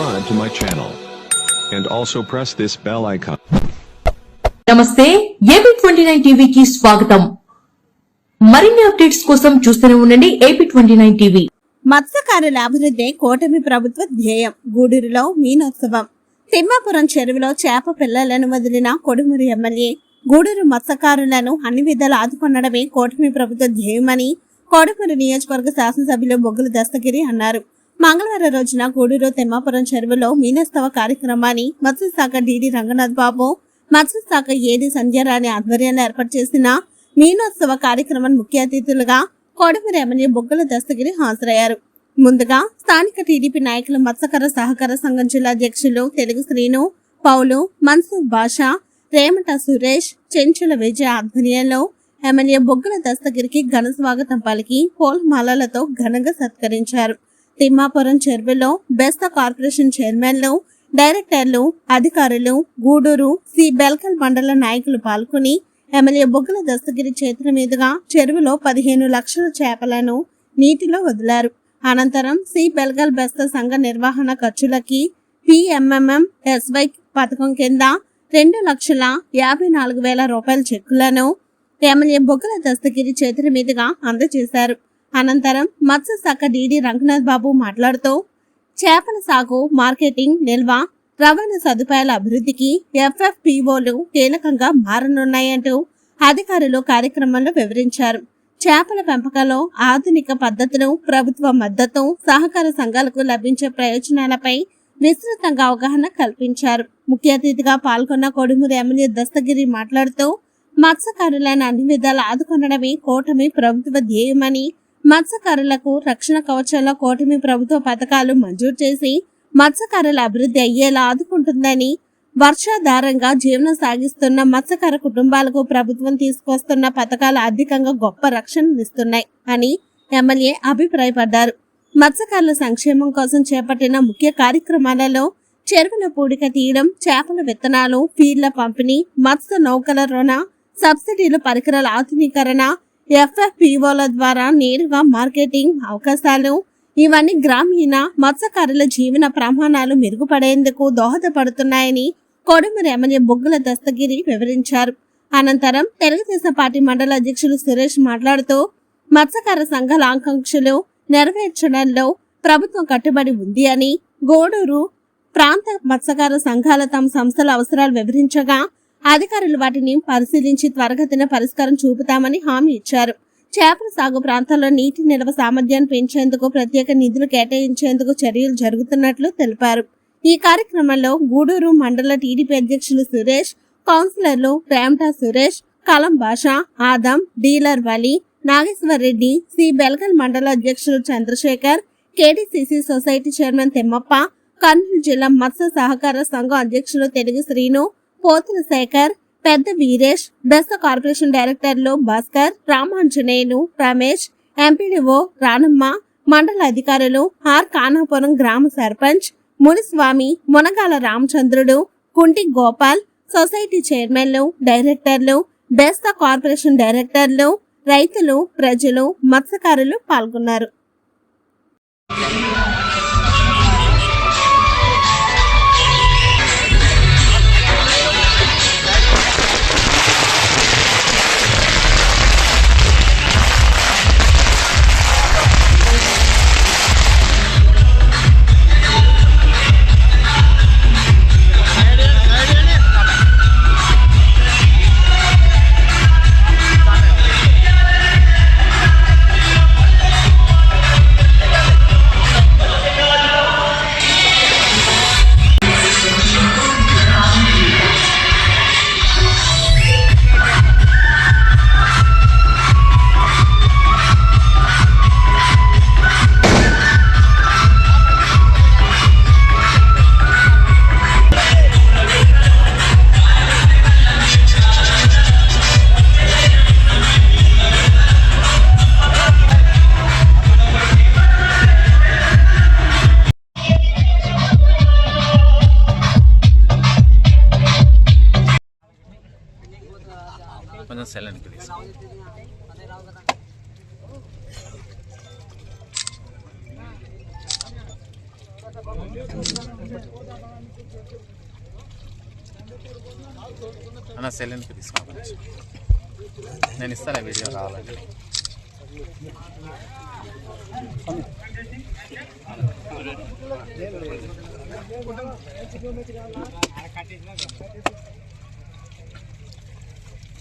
subscribe to my channel. And also press this bell icon. నమస్తే AP twenty nine టీవీకి స్వాగతం మరిన్ని updates కోసం చూస్తూనే ఉండండి ఏపీ ట్వంటీ నైన్ టీవీ మత్స్యకారుల అభివృద్ధి కూటమి ప్రభుత్వ ధ్యేయం గూడూరులో మీనోత్సవం తిమ్మాపురం చెరువులో చేప పిల్లలను వదిలిన కొడుమూరు ఎమ్మెల్యే గూడూరు మత్స్యకారులను అన్ని విధాలు ఆదుకొనడమే కూటమి ప్రభుత్వ ధ్యేయమని కొడుమూరు నియోజకవర్గ శాసనసభ్యులు బొగ్గుల దస్తగిరి అన్నారు మంగళవారం రోజున గూడూరు తెమ్మాపురం చెరువులో మీనోత్సవ కార్యక్రమాన్ని మత్స్యశాఖ డీడీ రంగనాథ్ బాబు మత్స్యశాఖ ఏడి సంధ్యారాణి ఆధ్వర్యాన్ని ఏర్పాటు చేసిన మీనోత్సవ కార్యక్రమం ముఖ్య అతిథులుగా కోడమూరు ఎమ్మెల్యే బొగ్గల దస్తగిరి హాజరయ్యారు. ముందుగా స్థానిక టీడీపీ నాయకులు మత్స్యకార సహకార సంఘం జిల్లా అధ్యక్షులు తెలుగు శ్రీను పౌలు మన్సూర్ బాషా రేమట సురేష్ చెంచుల విజయ ఆధ్వర్యంలో ఎమ్మెల్యే బొగ్గల దస్తగిరికి ఘన స్వాగతం పలికి పూలమాలలతో ఘనంగా సత్కరించారు. తిమ్మాపురం చెరువులో బెస్త కార్పొరేషన్ చైర్మన్లు డైరెక్టర్లు అధికారులు గూడూరు సి బెల్కల్ మండల నాయకులు పాల్గొని ఎమ్మెల్యే బొగ్గుల దస్తగిరి చేతుల మీదుగా చెరువులో పదిహేను లక్షల చేపలను నీటిలో వదిలారు. అనంతరం సి బెల్గల్ బెస్త సంఘ నిర్వహణ ఖర్చులకి పిఎంఎంఎం ఎస్వై పథకం కింద రెండు లక్షల యాభై నాలుగు వేల రూపాయల చెక్కులను ఎమ్మెల్యే బొగ్గల దస్తగిరి చేతుల మీదుగా అందజేశారు. అనంతరం మత్స్య శాఖ డీడీ రంగనాథ్ బాబు మాట్లాడుతూ చేపల సాగు మార్కెటింగ్ నిల్వ రవాణా సదుపాయాల అభివృద్ధికి ఎఫ్ఎఫ్పిఓలు కీలకంగా మారనున్నాయంటూ అధికారులు కార్యక్రమంలో వివరించారు. చేపల పెంపకంలో ఆధునిక పద్ధతులు ప్రభుత్వ మద్దతు సహకార సంఘాలకు లభించే ప్రయోజనాలపై విస్తృతంగా అవగాహన కల్పించారు. ముఖ్య అతిథిగా పాల్గొన్న కొడుమూరి ఎమ్మెల్యే దస్తగిరి మాట్లాడుతూ మత్స్యకారులను అన్ని విధాలు ఆదుకొనడమే కూటమి ప్రభుత్వ ధ్యేయమని మత్స్యకారులకు రక్షణ కవచంలో కూటమి ప్రభుత్వ పథకాలు మంజూరు చేసి మత్స్యకారుల అభివృద్ధి అయ్యేలా ఆదుకుంటుందని వర్షాధారంగా జీవనం సాగిస్తున్న మత్స్యకార కుటుంబాలకు ప్రభుత్వం తీసుకొస్తున్న పథకాలు ఆర్థికంగా గొప్ప రక్షణనిస్తున్నాయి అని ఎమ్మెల్యే అభిప్రాయపడ్డారు. మత్స్యకారుల సంక్షేమం కోసం చేపట్టిన ముఖ్య కార్యక్రమాలలో చెరువుల పూడిక తీయడం చేపల విత్తనాలు ఫీడ్ల పంపిణీ మత్స్య నౌకల రుణ సబ్సిడీలు పరికరాల ఆధునీకరణ ఎఫ్ఎఫ్పిఓల ద్వారా నేరుగా మార్కెటింగ్ అవకాశాలు ఇవన్నీ గ్రామీణ మత్స్యకారుల జీవన ప్రమాణాలు మెరుగుపడేందుకు దోహదపడుతున్నాయని కొడుమరి ఎమ్మెల్యే బొగ్గుల దస్తగిరి వివరించారు. అనంతరం తెలుగుదేశం పార్టీ మండల అధ్యక్షులు సురేష్ మాట్లాడుతూ మత్స్యకార సంఘాల ఆకాంక్షలు నెరవేర్చడంలో ప్రభుత్వం కట్టుబడి ఉంది అని గోడూరు ప్రాంత మత్స్యకార సంఘాల తమ సంస్థల అవసరాలు వివరించగా అధికారులు వాటిని పరిశీలించి త్వరగతిన పరిష్కారం చూపుతామని హామీ ఇచ్చారు. చేపల సాగు ప్రాంతాల్లో నీటి నిల్వ సామర్థ్యాన్ని పెంచేందుకు ప్రత్యేక నిధులు కేటాయించేందుకు చర్యలు జరుగుతున్నట్లు తెలిపారు. ఈ కార్యక్రమంలో గూడూరు మండల టీడీపీ అధ్యక్షులు సురేష్ కౌన్సిలర్లు ప్రేమటా సురేష్ కలం భాష ఆదం డీలర్ వలి నాగేశ్వర్ రెడ్డి సి బెల్గల్ మండల అధ్యక్షులు Chandrasekhar KTCC society chairman Thimmappa Kurnool జిల్లా మత్స్య సహకార సంఘం అధ్యక్షులు తెలుగు శ్రీను పోతుల శేఖర్ పెద్ద వీరేష్ బెస్త కార్పొరేషన్ డైరెక్టర్లు భాస్కర్ రామాంజనేయులు రమేష్ ఎంపీడీఓ రానమ్మ మండల అధికారులు ఆర్ కానాపురం గ్రామ సర్పంచ్ మునిస్వామి మునగాల రామచంద్రుడు కుంటి గోపాల్ సొసైటీ చైర్మన్లు డైరెక్టర్లు బెస్త కార్పొరేషన్ డైరెక్టర్లు రైతులు ప్రజలు మత్స్యకారులు పాల్గొన్నారు. సెలెన్కి తీసుకుంటాం అన్న సెలెన్కి తీసుకోవచ్చు నేను ఇస్తాను వీడియో రావాలంటే కట్టేసిన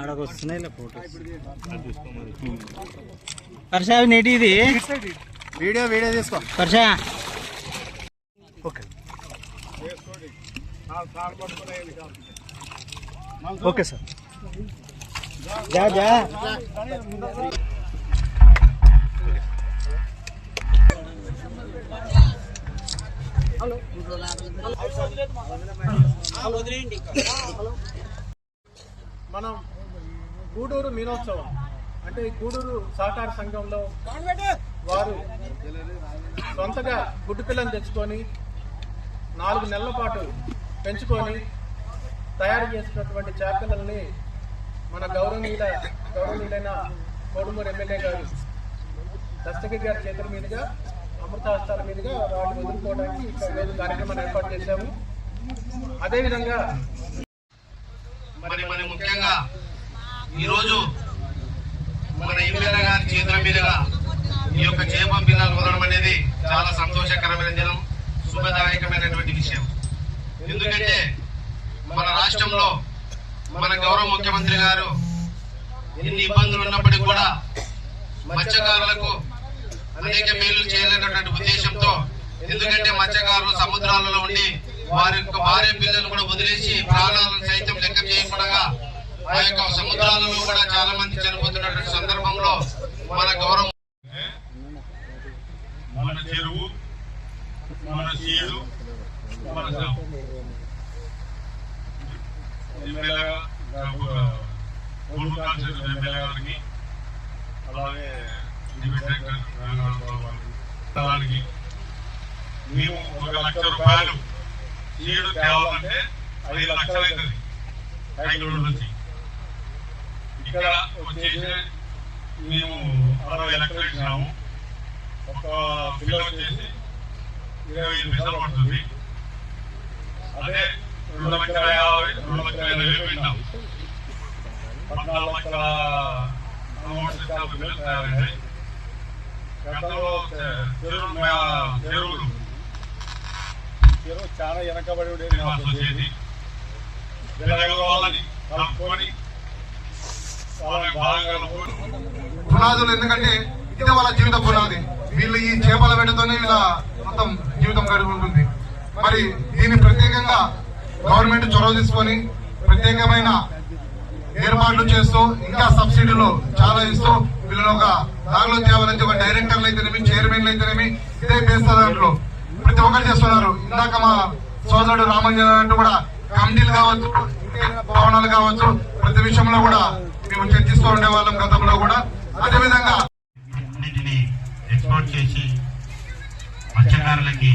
ఆడకు వస్తున్నాయి ఫోటోస్ పర్ష నేటి ఇది. వీడియో వీడియో తీసుకో. పర్ష. ఓకే సార్ జా జా మనం గూడూరు మీనోత్సవం అంటే గూడూరు సహకార సంఘంలో వారు సొంతగా గుడ్డు పిల్లని తెచ్చుకొని నాలుగు నెలల పాటు పెంచుకొని తయారు చేసినటువంటి చేపలని మన గౌరవనీయుల గౌరవనీయులైన కోడుమూరు ఎమ్మెల్యే గారు దస్తగిరి గారి చేతుల మీదుగా అమృతాస్తాల మీదుగా వాళ్ళు వదులుకోవడానికి ఇక్కడ కార్యక్రమాన్ని ఏర్పాటు చేశాము. అదేవిధంగా మరి మరి ముఖ్యంగా ఈరోజు మన ఎమ్మెల్యే గారి చేతుల మీదుగా ఈ యొక్క చేప పిల్లలు వదలడం అనేది చాలా సంతోషకరమైన దినం శుభదాయకమైనటువంటి విషయం. ఎందుకంటే మన రాష్ట్రంలో మన గౌరవ ముఖ్యమంత్రి గారు ఎన్ని ఇబ్బందులు ఉన్నప్పటికీ కూడా మత్స్యకారులకు అనేక మేలు చేయాలనేటువంటి ఉద్దేశంతో ఎందుకంటే మత్స్యకారులు సముద్రాలలో ఉండి వారి యొక్క భార్య పిల్లలు కూడా వదిలేసి ప్రాణాలను సైతం లెక్క చేయకుండా ఆ యొక్క సముద్రాలలో కూడా చాలా మంది చనిపోతున్నటువంటి సందర్భంలో మన గౌరవం మన చెరువు మన సీడు మన ఎమ్మెల్యేగా ఎమ్మెల్యే గారికి. అలాగే స్థలానికి మేము ఒక లక్ష రూపాయలు సీడు తేవాలంటే ఐదు లక్షలు అవుతుంది. బెంగళూరు నుంచి. ఇక్కడ వచ్చేసి మేము అరవై లక్షలు ఇచ్చినాము. ఒక బిల్లు వచ్చేసి ఇరవై ఐదు పైసలు పడుతుంది. అదే రెండు లక్షల యాభై రెండు లక్షల ఎనభై వేలు విన్నాము పద్నాలుగు లక్షల నలభై యాభై వేలు తయారైనాయి గతంలో చెరువులు చెరువు చాలా వెనకబడి ఉండేది కలుపుకొని వాళ్ళని పునాదులు ఎందుకంటే ఇదే వాళ్ళ జీవిత పునాది. వీళ్ళు ఈ చేపల వేటతోనే వీళ్ళ మొత్తం జీవితం గడిపి ఉంటుంది. మరి దీన్ని ప్రత్యేకంగా గవర్నమెంట్ చొరవ తీసుకొని ప్రత్యేకమైన ఏర్పాట్లు చేస్తూ ఇంకా సబ్సిడీలు చాలా ఇస్తూ వీళ్ళని ఒక దానిలో తేవాలని ఒక డైరెక్టర్లు అయితేనేమి చైర్మన్లు అయితేనేమి ఇదే చేస్తారు దాంట్లో. ప్రతి ఒక్కరు చేస్తున్నారు. ఇందాక మా సోదరుడు రామంజన్ అంటూ కూడా కమిటీలు కావచ్చు భవనాలు కావచ్చు ప్రతి విషయంలో కూడా మేము చర్చిస్తూ ఉండేవాళ్ళం గతంలో కూడా. అదేవిధంగా అన్నిటిని ఎక్స్పోర్ట్ చేసి మత్స్యకారులకి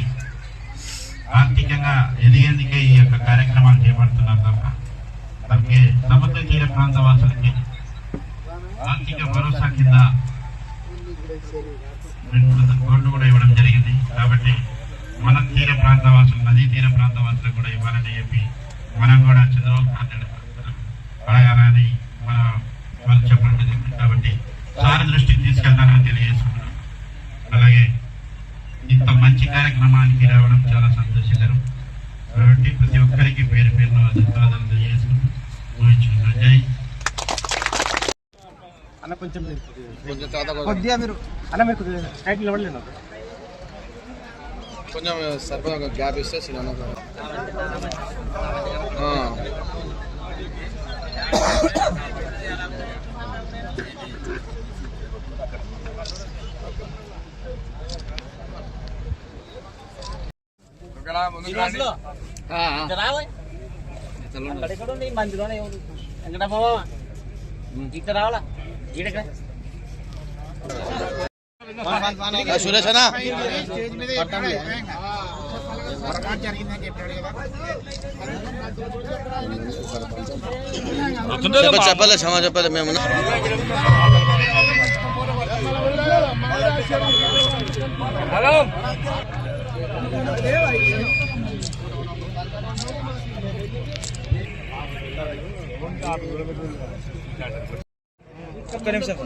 ఆర్థికంగా ఎదిగేందుకే ఈ యొక్క కార్యక్రమాలు చేపడుతున్నారు తప్ప తమకి సముద్ర తీర ప్రాంత వాసులకి ఆర్థిక భరోసా కింద రెండు వందల కోట్లు కూడా ఇవ్వడం జరిగింది. కాబట్టి మన తీర ప్రాంత వాసులు నదీ తీర ప్రాంత వాసులకు కూడా ఇవ్వాలని చెప్పి మనం కూడా చంద్రబాబు నాయుడు అడగాలని మన వాళ్ళు చెప్పడం జరిగింది. కాబట్టి సార్ దృష్టికి తీసుకెళ్తానని తెలియజేసుకున్నాం అలాగే ఇంత మంచి కార్యక్రమానికి రావడం చాలా సంతోషకరం. కాబట్టి ప్రతి ఒక్కరికి పేరు పేరున ధన్యవాదాలు తెలియజేసుకుంటూ ఊహించుకుంటూ జై అన్న కొంచెం కొద్దిగా మీరు అన్న మీరు స్ట్రైట్ నిలబడలేదు కొంచెం సరిపడా గ్యాప్ ఇస్తే సినిమా ఇక్కడ రావాలా ఇక్కడ రావాలా? ಸುರೇಶ್ ಅಣ್ಣ చెప్పలే క్షమా చెప్పలే మేము ఉంటా ఒక్క నిమిషం.